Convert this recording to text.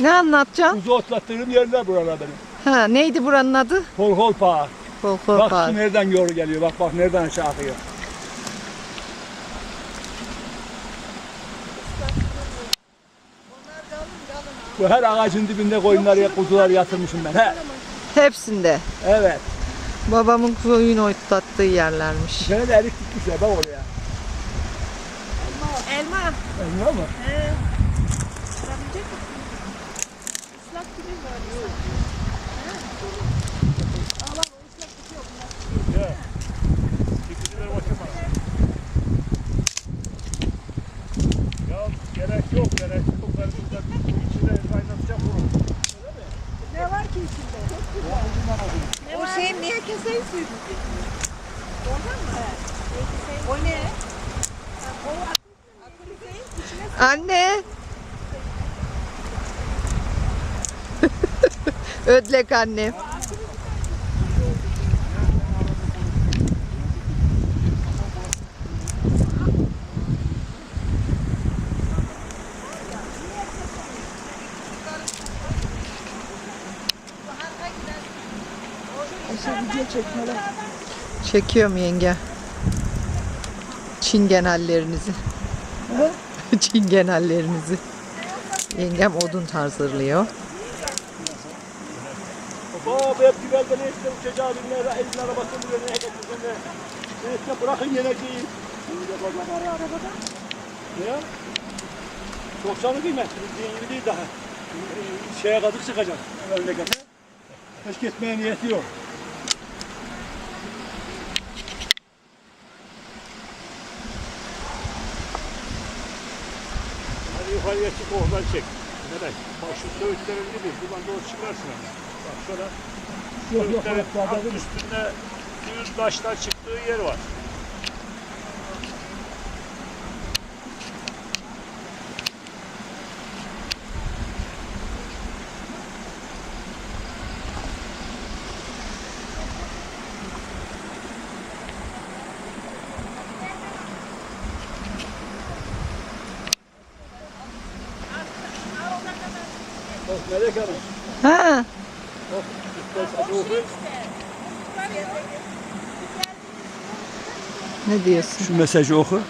Ne anlatacaksın? Kuzu otlattığım yerler buralar benim. Ha, neydi buranın adı? Hol hol pağa. Folklor Bak su nereden yoru geliyor. Bak bak nereden aşağı akıyor. Bu her ağacın dibinde koyunları, kuzuları yatırmışım ben. He. Hepsinde. Evet. Babamın koyun otlattığı yerlermiş. Şöyle de erik dikmişler bak oraya. Elma. Elma mı? He. Çıkabilecek keseyi suyu? Ondan mı? O ne? O akıl şeyin içine Anne. Ödlek annem. Çekiyorum yenge. Çingen hallerinizi. Çingen hallerinizi. Yengem odun hazırlıyor. Baba hep güvelde ne işte uçacağı binler, elin arabasını buraya ne getirsin ne. Ne işte bırakın yenekeyi. Ne ya? Çokçanı kıymetli. Bildiğin gibi değil daha. Şeye kadık sıkacak memlekete. Hiç gitmeye niyeti yok. Hadi yukarıya çık oradan çek. Neden? Bak şu söğütlerin gibi buradan doğru çıkarsın. Bak şöyle Yok yok yok. alt üstünde düz taşlar çıktığı yer var. Melek Hanım. Ha, Ne diyorsun? Şu mesajı oku.